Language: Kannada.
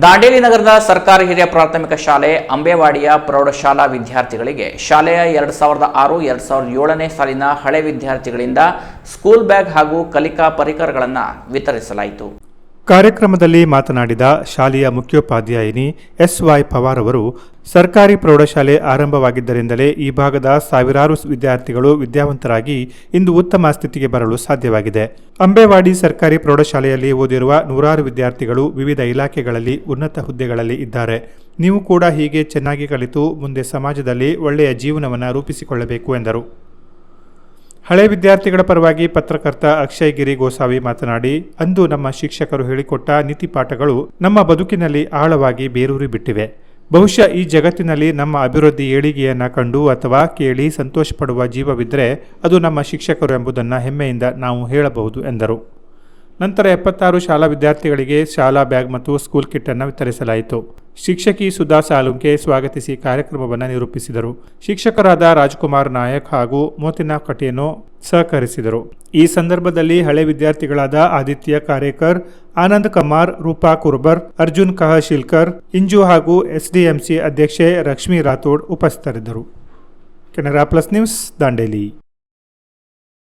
ದಾಂಡೇಲಿ ನಗರದ ಸರ್ಕಾರಿ ಹಿರಿಯ ಪ್ರಾಥಮಿಕ ಶಾಲೆ ಅಂಬೇವಾಡಿಯ ಪ್ರೌಢಶಾಲಾ ವಿದ್ಯಾರ್ಥಿಗಳಿಗೆ ಶಾಲೆಯ ಎರಡು ಸಾವಿರದ ಆರು, ಎರಡು ಸಾವಿರದ ಏಳನೇ ಸಾಲಿನ ಹಳೆ ವಿದ್ಯಾರ್ಥಿಗಳಿಂದ ಸ್ಕೂಲ್ ಬ್ಯಾಗ್ ಹಾಗೂ ಕಲಿಕಾ ಪರಿಕರಗಳನ್ನು ವಿತರಿಸಲಾಯಿತು. ಕಾರ್ಯಕ್ರಮದಲ್ಲಿ ಮಾತನಾಡಿದ ಶಾಲೆಯ ಮುಖ್ಯೋಪಾಧ್ಯಾಯಿನಿ ಎಸ್ ವೈ ಪವಾರ್ ಅವರು, ಸರ್ಕಾರಿ ಪ್ರೌಢಶಾಲೆ ಆರಂಭವಾಗಿದ್ದರಿಂದಲೇ ಈ ಭಾಗದ ಸಾವಿರಾರು ವಿದ್ಯಾರ್ಥಿಗಳು ವಿದ್ಯಾವಂತರಾಗಿ ಇಂದು ಉತ್ತಮ ಸ್ಥಿತಿಗೆ ಬರಲು ಸಾಧ್ಯವಾಗಿದೆ. ಅಂಬೇವಾಡಿ ಸರ್ಕಾರಿ ಪ್ರೌಢಶಾಲೆಯಲ್ಲಿ ಓದಿರುವ ನೂರಾರು ವಿದ್ಯಾರ್ಥಿಗಳು ವಿವಿಧ ಇಲಾಖೆಗಳಲ್ಲಿ ಉನ್ನತ ಹುದ್ದೆಗಳಲ್ಲಿ ಇದ್ದಾರೆ. ನೀವು ಕೂಡ ಹೀಗೆ ಚೆನ್ನಾಗಿ ಕಲಿತು ಮುಂದೆ ಸಮಾಜದಲ್ಲಿ ಒಳ್ಳೆಯ ಜೀವನವನ್ನು ರೂಪಿಸಿಕೊಳ್ಳಬೇಕು ಎಂದರು. ಹಳೆ ವಿದ್ಯಾರ್ಥಿಗಳ ಪರವಾಗಿ ಪತ್ರಕರ್ತ ಅಕ್ಷಯ್ ಗಿರಿ ಗೋಸಾವಿ ಮಾತನಾಡಿ, ಅಂದು ನಮ್ಮ ಶಿಕ್ಷಕರು ಹೇಳಿಕೊಟ್ಟ ನೀತಿ ಪಾಠಗಳು ನಮ್ಮ ಬದುಕಿನಲ್ಲಿ ಆಳವಾಗಿ ಬೇರೂರಿ ಬಿಟ್ಟಿವೆ. ಬಹುಶಃ ಈ ಜಗತ್ತಿನಲ್ಲಿ ನಮ್ಮ ಅಭಿವೃದ್ಧಿ ಏಳಿಗೆಯನ್ನು ಕಂಡು ಅಥವಾ ಕೇಳಿ ಸಂತೋಷಪಡುವ ಜೀವವಿದ್ದರೆ ಅದು ನಮ್ಮ ಶಿಕ್ಷಕರು ಎಂಬುದನ್ನು ಹೆಮ್ಮೆಯಿಂದ ನಾವು ಹೇಳಬಹುದು, ಎಂದರು. ನಂತರ ಎಪ್ಪತ್ತಾರು ಶಾಲಾ ವಿದ್ಯಾರ್ಥಿಗಳಿಗೆ ಶಾಲಾ ಬ್ಯಾಗ್ ಮತ್ತು ಸ್ಕೂಲ್ ಕಿಟ್ಟನ್ನು ವಿತರಿಸಲಾಯಿತು. ಶಿಕ್ಷಕಿ ಸುಧಾ ಸಾಲುಂಕೆ ಸ್ವಾಗತಿಸಿ ಕಾರ್ಯಕ್ರಮವನ್ನು ನಿರೂಪಿಸಿದರು. ಶಿಕ್ಷಕರಾದ ರಾಜ್ಕುಮಾರ್ ನಾಯಕ್ ಹಾಗೂ ಮೋತಿನಾ ಕಟೇನೋ ಸಹಕರಿಸಿದರು. ಈ ಸಂದರ್ಭದಲ್ಲಿ ಹಳೆ ವಿದ್ಯಾರ್ಥಿಗಳಾದ ಆದಿತ್ಯ ಕಾರೇಕರ್, ಆನಂದ್ ಕುಮಾರ್ ರೂಪಾ ಕುರ್ಬರ್, ಅರ್ಜುನ್ ಕಹಶಿಲ್ಕರ್, ಇಂಜು ಹಾಗೂ ಎಸ್ಡಿಎಂಸಿ ಅಧ್ಯಕ್ಷೆ ಲಕ್ಷ್ಮೀ ರಾಥೋಡ್ ಉಪಸ್ಥಿತರಿದ್ದರು. Canara Plus News Dandeli.